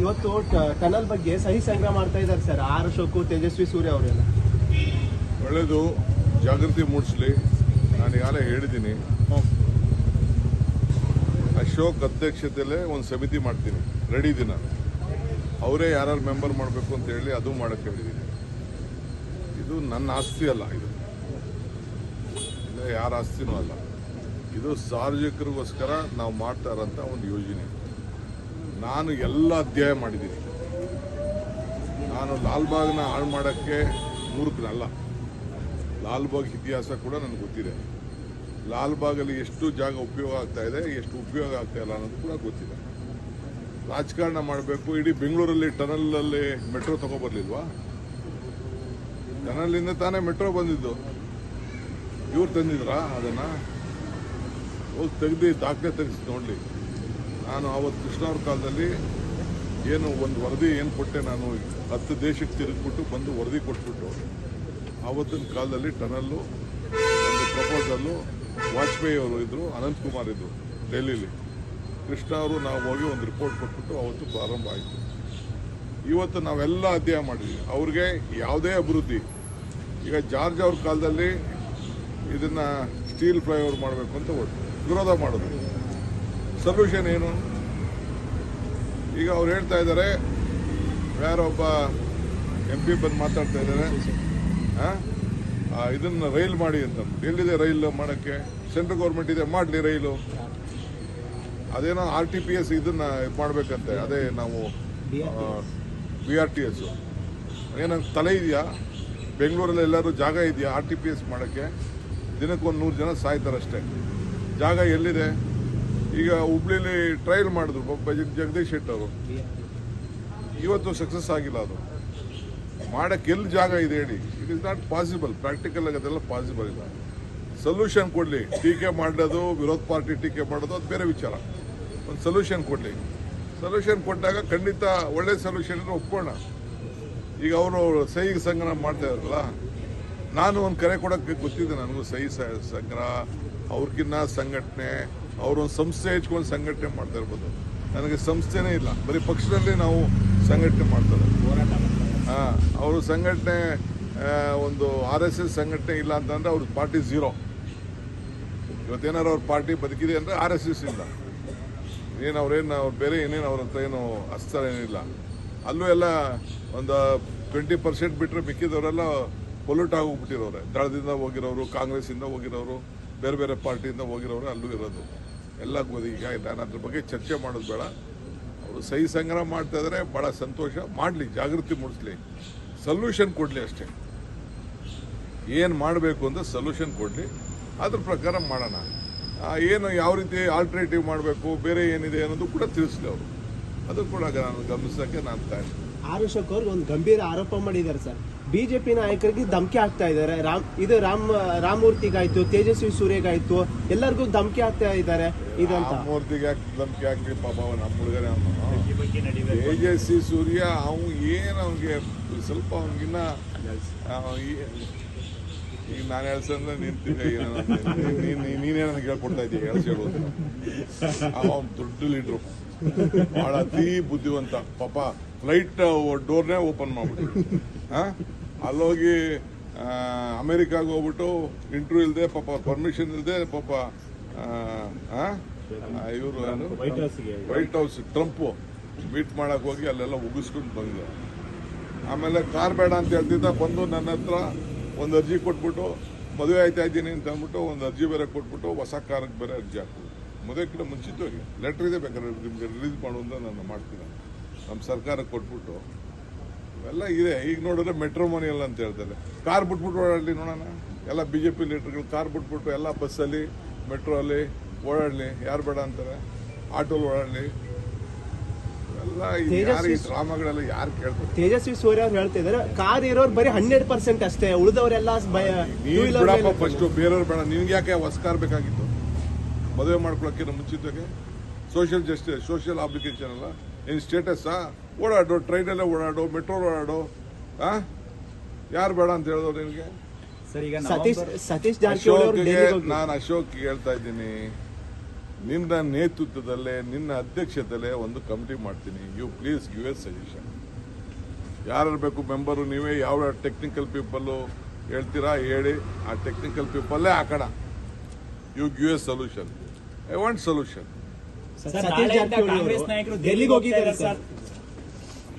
ಇವತ್ತು ಟನಲ್ ಬಗ್ಗೆ ಸಹಿ ಸಂಗ್ರಹ ಮಾಡ್ತಾ ಇದ್ದಾರೆ ಸರ್, ಆರ್ ಅಶೋಕು, ತೇಜಸ್ವಿ ಸೂರ್ಯ ಅವರೆಲ್ಲ. ಒಳ್ಳೆಯದು ಜಾಗೃತಿ ಮೂಡಿಸ್ಲಿ. ನಾನು ಈಗಾಗಲೇ ಹೇಳಿದ್ದೀನಿ. ಅಶೋಕ್ ಅಧ್ಯಕ್ಷತೆಯಲ್ಲೇ ಒಂದು ಸಮಿತಿ ಮಾಡ್ತೀನಿ. ರೆಡಿ ಇದ್ದೀನಿ ನಾನು. ಅವರೇ ಯಾರು ಮೆಂಬರ್ ಮಾಡಬೇಕು ಅಂತ ಹೇಳಿ ಅದು ಮಾಡಕ್ಕೆ ಹೇಳಿದ್ದೀನಿ. ಇದು ನನ್ನ ಆಸ್ತಿ ಅಲ್ಲ ಇದು. ಯಾರ ಆಸ್ತಿನೂ ಅಲ್ಲ. ಇದು ಸಾರ್ವಜನಿಕರಿಗೋಸ್ಕರ ನಾವು ಮಾಡ್ತಾ ಇರೋಂಥ ಒಂದು ಯೋಜನೆ. ನಾನು ಎಲ್ಲ ಅಧ್ಯಾಯ ಮಾಡಿದ್ದೀನಿ. ನಾನು ಲಾಲ್ಬಾಗ್ನ ಹಾಳು ಮಾಡೋಕ್ಕೆ ಮೂರ್ಖನಲ್ಲ. ಲಾಲ್ಬಾಗ್ ಇತಿಹಾಸ ಕೂಡ ನನಗೆ ಗೊತ್ತಿದೆ. ಲಾಲ್ಬಾಗಲ್ಲಿ ಎಷ್ಟು ಜಾಗ ಉಪಯೋಗ ಆಗ್ತಾ ಇದೆ, ಎಷ್ಟು ಉಪಯೋಗ ಆಗ್ತಾ ಇಲ್ಲ ಅನ್ನೋದು ಕೂಡ ಗೊತ್ತಿದೆ. ರಾಜಕಾರಣ ಮಾಡಬೇಕು, ಇಡೀ ಬೆಂಗಳೂರಲ್ಲಿ ಟನಲಲ್ಲಿ ಮೆಟ್ರೋ ತಗೊಬರ್ಲಿಲ್ವಾ? ಟನಲಿಂದ ತಾನೇ ಮೆಟ್ರೋ ಬಂದಿದ್ದು. ಇವ್ರು ತಂದಿದ್ರಾ ಅದನ್ನು? ಹೋಗಿ ತೆಗ್ದು ದಾಖಲೆ ತೆಗೆಸಿ ನೋಡ್ಲಿ. ನಾನು ಅವತ್ತು ಕೃಷ್ಣವ್ರ ಕಾಲದಲ್ಲಿ ಏನು ಒಂದು ವರದಿ ಏನು ಕೊಟ್ಟೆ ನಾನು ಹತ್ತು ದೇಶಕ್ಕೆ ತಿರುಗಿಬಿಟ್ಟು ಬಂದು ವರದಿ ಕೊಟ್ಬಿಟ್ಟು ಆವತ್ತಿನ ಕಾಲದಲ್ಲಿ ಟನಲ್ಲು, ಒಂದು ಪ್ರಪೋಸಲ್ಲು ವಾಜಪೇಯಿ ಅವರು ಇದ್ದರು ಅನಂತಕುಮಾರ್ ಇದ್ದರು ಡೆಲ್ಲಿಲಿ. ಕೃಷ್ಣ ಅವರು ನಾವು ಹೋಗಿ ಒಂದು ರಿಪೋರ್ಟ್ ಕೊಟ್ಬಿಟ್ಟು ಅವತ್ತು ಪ್ರಾರಂಭ ಆಯಿತು. ಇವತ್ತು ನಾವೆಲ್ಲ ಅಧ್ಯಯನ ಮಾಡಿದ್ವಿ. ಅವ್ರಿಗೆ ಯಾವುದೇ ಅಭಿವೃದ್ಧಿ, ಈಗ ಜಾರ್ಜ್ ಅವ್ರ ಕಾಲದಲ್ಲಿ ಇದನ್ನು ಸ್ಟೀಲ್ ಫ್ಲೈಓವರ್ ಮಾಡಬೇಕು ಅಂತ ವಿರೋಧ ಮಾಡೋದು. ಸೊಲ್ಯೂಷನ್ ಏನು? ಈಗ ಅವ್ರು ಹೇಳ್ತಾ ಇದ್ದಾರೆ ಯಾರೊಬ್ಬ ಎಂ ಪಿ ಬಂದು ಮಾತಾಡ್ತಾ ಇದ್ದಾರೆ. ಇದನ್ನು ರೈಲ್ ಮಾಡಿ ಅಂತ ಎಲ್ಲಿದೆ ರೈಲ್ ಮಾಡೋಕ್ಕೆ? ಸೆಂಟ್ರಲ್ ಗೌರ್ಮೆಂಟ್ ಇದೆ ಮಾಡಲಿ ರೈಲು. ಅದೇನೋ ಆರ್ ಟಿ ಪಿ ಎಸ್ ಇದನ್ನ ಇದು ಮಾಡ್ಬೇಕಂತೆ ಅದೇ ನಾವು ಬಿ ಆರ್ ಟಿ ಎಸ್ ಏನಂತ ತಲೆ ಇದೆಯಾ? ಬೆಂಗಳೂರಲ್ಲಿ ಎಲ್ಲರೂ ಜಾಗ ಇದೆಯಾ ಆರ್ ಟಿ ಪಿ ಎಸ್ ಮಾಡೋಕ್ಕೆ? ದಿನಕ್ಕೊಂದು ನೂರು ಜನ ಸಾಯ್ತಾರಷ್ಟೇ. ಜಾಗ ಎಲ್ಲಿದೆ? ಈಗ ಹುಬ್ಳಿಲಿ ಟ್ರಯಲ್ ಮಾಡಿದ್ರು ಜಗದೀಶ್ ಶೆಟ್ಟಿ ಅವರು. ಇವತ್ತು ಸಕ್ಸಸ್ ಆಗಿಲ್ಲ ಅದು. ಮಾಡಕ್ಕೆ ಎಲ್ಲಿ ಜಾಗ ಇದೆ ಹೇಳಿ. It is not possible practical ಅದೆಲ್ಲ ಪಾಸಿಬಲ್ ಇಲ್ಲ. ಸೊಲ್ಯೂಷನ್ ಕೊಡಲಿ. ಟೀಕೆ ಮಾಡೋದು ವಿರೋಧ ಪಾರ್ಟಿ ಟೀಕೆ ಮಾಡೋದು ಅದು ಬೇರೆ ವಿಚಾರ. ಒಂದು ಸೊಲ್ಯೂಷನ್ ಕೊಡಲಿ. ಸೊಲ್ಯೂಷನ್ ಕೊಟ್ಟಾಗ ಖಂಡಿತ ಒಳ್ಳೆ ಸೊಲ್ಯೂಷನ್ ಇದ್ರೆ ಒಪ್ಕೋಣ. ಈಗ ಅವರು ಸಹಿ ಸಂಗ್ರಹ ಮಾಡ್ತಾ ಇದ್ರಲ್ಲ ನಾನು ಒಂದು ಕರೆ ಕೊಡೋಕ್ಕೆ ಗೊತ್ತಿದ್ದೆ ನನಗೂ ಸಹಿ ಸಂಗ್ರಹ ಅವ್ರಿಗಿನ್ನ ಸಂಘಟನೆ ಅವ್ರೊಂದು ಸಂಸ್ಥೆ ಹೆಚ್ಕೊಂಡು ಸಂಘಟನೆ ಮಾಡ್ತಾ ಇರ್ಬೋದು. ನನಗೆ ಸಂಸ್ಥೆನೇ ಇಲ್ಲ. ಬರೀ ಪಕ್ಷದಲ್ಲಿ ನಾವು ಸಂಘಟನೆ ಮಾಡ್ತಾರೆ ಹಾಂ ಅವರು ಸಂಘಟನೆ ಒಂದು ಆರ್ ಎಸ್ ಎಸ್ ಸಂಘಟನೆ ಇಲ್ಲ ಅಂತಂದ್ರೆ ಅವ್ರ ಪಾರ್ಟಿ ಝೀರೋ. ಇವತ್ತೇನಾರು ಅವ್ರ ಪಾರ್ಟಿ ಬದುಕಿದೆ ಅಂದರೆ ಆರ್ ಎಸ್ ಎಸ್ ಇಲ್ಲ. ಏನು ಅವ್ರೇನು ಅವ್ರು ಬೇರೆ ಏನೇನು ಅವ್ರ ಹತ್ರ ಏನು ಅಸ್ತರ ಏನಿಲ್ಲ. ಅಲ್ಲೂ ಎಲ್ಲ ಒಂದು ಟ್ವೆಂಟಿ ಪರ್ಸೆಂಟ್ ಬಿಟ್ಟರೆ ಮಿಕ್ಕಿದವರೆಲ್ಲ ಪೊಲ್ಯೂಟ್ ಆಗೋಗ್ಬಿಟ್ಟಿರೋರೆ. ದಳದಿಂದ ಹೋಗಿರೋರು ಕಾಂಗ್ರೆಸ್ಸಿಂದ ಹೋಗಿರೋರು ಬೇರೆ ಬೇರೆ ಪಾರ್ಟಿಯಿಂದ ಹೋಗಿರೋರು ಅಲ್ಲೂ ಇರೋದು. ಎಲ್ಲ ಗೋಧಿ ಈಗ ನಾನು ಅದ್ರ ಬಗ್ಗೆ ಚರ್ಚೆ ಮಾಡೋದು ಬೇಡ. ಅವರು ಸಹಿ ಸಂಗ್ರಹ ಮಾಡ್ತಾ ಇದ್ರೆ ಭಾಳ ಸಂತೋಷ. ಮಾಡಲಿ, ಜಾಗೃತಿ ಮೂಡಿಸ್ಲಿ. ಸೊಲ್ಯೂಷನ್ ಕೊಡಲಿ ಅಷ್ಟೇ. ಏನು ಮಾಡಬೇಕು ಅಂತ ಸೊಲ್ಯೂಷನ್ ಕೊಡಲಿ. ಅದ್ರ ಪ್ರಕಾರ ಮಾಡೋಣ. ಏನು ಯಾವ ರೀತಿ ಆಲ್ಟರ್ನೇಟಿವ್ ಮಾಡಬೇಕು, ಬೇರೆ ಏನಿದೆ ಅನ್ನೋದು ಕೂಡ ತಿಳಿಸ್ಲಿ ಅವರು. ಅದು ಕೂಡ ನಾನು ಗಮನಿಸೋಕ್ಕೆ ನಾನು ತಾಯಿ ಆರ್ ಅವ್ರಿಗೆ ಒಂದು ಗಂಭೀರ ಆರೋಪ ಮಾಡಿದ್ದಾರೆ ಸರ್. ಬಿಜೆಪಿ ನಾಯಕರಿಗೆ ಧಮಕಿ ಹಾಕ್ತಾ ಇದ್ದಾರೆ. ರಾಮ್, ಇದು ರಾಮ್ ರಾಮಮೂರ್ತಿಗಾಯ್ತು ತೇಜಸ್ವಿ ಸೂರ್ಯಗಾಯ್ತು ಎಲ್ಲರಿಗೂ ಧಮಕಿ ಹಾಕ್ತಾ ಇದ್ದಾರೆ. ಇದಂತ. ಮೂರ್ತಿಗೆ ಧಮಕಿ ಹಾಕಿ ಪಾಪ ನಮ್ಮ ಅವನು? ತೇಜಸ್ವಿ ಸೂರ್ಯ ಅವನು ಏನು ಅವನಿಗೆ ಸ್ವಲ್ಪ ಅವನಿಗಿನ್ನ ಈಗ ನಾನು ಹೇಳ್ಸಂದ್ರೆ ನಿಂತಿದ್ದೆ ನೀನೇ ನನಗೆ ಹೇಳ್ಕೊಡ್ತಾ ಇದ್ದೀಯ? ಹೇಳ್ಸಿ ಹೇಳೋದು ಅವನು ದೊಡ್ಡ ಲೀಡ್ರು ಭಾಳ ಅತಿ ಬುದ್ಧಿವಂತ. ಪಾಪ ಫ್ಲೈಟ್ ಡೋರ್ನೇ ಓಪನ್ ಮಾಡ್ಬಿಟ್ಟು ಆ? ಅಲ್ಲೋಗಿ ಅಮೆರಿಕಾಗೆ ಹೋಗ್ಬಿಟ್ಟು ಇಂಟರ್ವ್ಯೂ ಇಲ್ಲದೆ ಪಾಪ ಪರ್ಮಿಷನ್ ಇಲ್ಲದೆ ಪಾಪ ಇವರು ವೈಟ್ ಹೌಸ್ ಟ್ರಂಪು ಮೀಟ್ ಮಾಡೋಕೆ ಹೋಗಿ ಅಲ್ಲೆಲ್ಲ ಉಗಿಸ್ಕೊಂಡು ಬಂದ ಆಮೇಲೆ ಕಾರ್ ಬೇಡ ಅಂತ ಹೇಳ್ತಿದ್ದ ಬಂದು ನನ್ನ ಹತ್ರ ಒಂದು ಅರ್ಜಿ ಕೊಟ್ಬಿಟ್ಟು ಮದುವೆ ಆಯ್ತಾ ಇದ್ದೀನಿ ಅಂತ ಅಂದ್ಬಿಟ್ಟು ಒಂದು ಅರ್ಜಿ ಬೇರೆ ಕೊಟ್ಬಿಟ್ಟು ಹೊಸ ಕಾರಿಗೆ ಬೇರೆ ಅರ್ಜಿ ಹಾಕ್ಬೋದು ಮದುವೆ ಕಡೆ ಮುಂಚಿತವಾಗಿ. ಲೆಟ್ರ್ ಇದೆ ಬೇಕಾದ್ರೆ ನಿಮಗೆ ರಿಲೀಸ್ ಮಾಡು ಅಂತ ನಾನು ಮಾಡ್ತೀನಿ. ನಮ್ಮ ಸರ್ಕಾರಕ್ಕೆ ಕೊಟ್ಬಿಟ್ಟು. ಇವೆಲ್ಲ ಇದೆ. ಈಗ ನೋಡಿದ್ರೆ ಮೆಟ್ರೋಮೋನಿಯಲ್ ಅಂತ ಹೇಳ್ತಾರೆ. ಕಾರ್ ಬಿಟ್ಬಿಟ್ಟು ಓಡಾಡಲಿ ನೋಡೋಣ. ಎಲ್ಲ ಬಿ ಜೆ ಪಿ ಲೀಡರ್ಗಳು ಕಾರ್ ಬಿಟ್ಬಿಟ್ಟು ಎಲ್ಲ ಬಸ್ಸಲ್ಲಿ ಮೆಟ್ರೋ ಅಲ್ಲಿ ಓಡಾಡಲಿ. ಯಾರು ಬೇಡ ಅಂತಾರೆ? ಆಟೋಲಿ ಓಡಾಡಲಿ. ಎಲ್ಲ ಯಾರು ಈ ಡ್ರಾಮಾಗಳೆಲ್ಲ ಯಾರು ಕೇಳ್ತಾರೆ? ತೇಜಸ್ವಿ ಸೂರ್ಯ ಅವ್ರು ಹೇಳ್ತಾ ಇದಾರೆ ಕಾರ್ ಇರೋರು ಬರೀ ಹಂಡ್ರೆಡ್ ಪರ್ಸೆಂಟ್ ಅಷ್ಟೇ. ಉಳಿದವರೆಲ್ಲ ಫಸ್ಟ್ ಬೇರೆಯವ್ರು ಬೇಡ. ನಿನ್ಗೆ ಯಾಕೆ ಹೊಸ ಕಾರ್ ಬೇಕಾಗಿತ್ತು? ಮದುವೆ ಮಾಡ್ಕೊಳಕ್ಕೆ ಮುಂಚಿತವಾಗಿ? ಸೋಷಿಯಲ್ ಜಸ್ಟಿಸ್ ಸೋಷಿಯಲ್ ಅಪ್ಲಿಕೇಶನ್ ಅಲ್ಲ? ಏನು ಸ್ಟೇಟಸ್ಸಾ? ಓಡಾಡು ಟ್ರೈನಲ್ಲೇ ಓಡಾಡು ಮೆಟ್ರೋ ಓಡಾಡು ಆ? ಯಾರು ಬೇಡ ಅಂತ ಹೇಳಿದ್ರು ನಿನಗೆ ಸರ್ ಈಗ ಸತೀಶ್ ಜಾರಕಿಹೊಳಿ ನಾನು ಅಶೋಕ್ ಹೇಳ್ತಾ ಇದ್ದೀನಿ. ನಿನ್ನ ನೇತೃತ್ವದಲ್ಲೇ ನಿನ್ನ ಅಧ್ಯಕ್ಷತೆಯಲ್ಲೇ ಒಂದು ಕಮಿಟಿ ಮಾಡ್ತೀನಿ. You please give a suggestion ಯಾರು ಬೇಕು ಮೆಂಬರು ನೀವೇ ಯಾವ ಟೆಕ್ನಿಕಲ್ ಪೀಪಲ್ಲು ಹೇಳ್ತೀರಾ ಹೇಳಿ ಆ ಟೆಕ್ನಿಕಲ್ ಪೀಪಲ್ಲೇ ಹಾಕೋಣ. You give a solution I want solution sir, sir, Satish ನಾಳೆಯಿಂದ ಜಾರಕಿಹೊಳಿ ಅವರು ಕಾಂಗ್ರೆಸ್ ನಾಯಕರು ಡೆಲ್ಲಿಗೆ ಹೋಗಿದ್ದಾರೆ ಹೋಗ್ತಾ ಸರ್ ಇದ್ದಾರೆ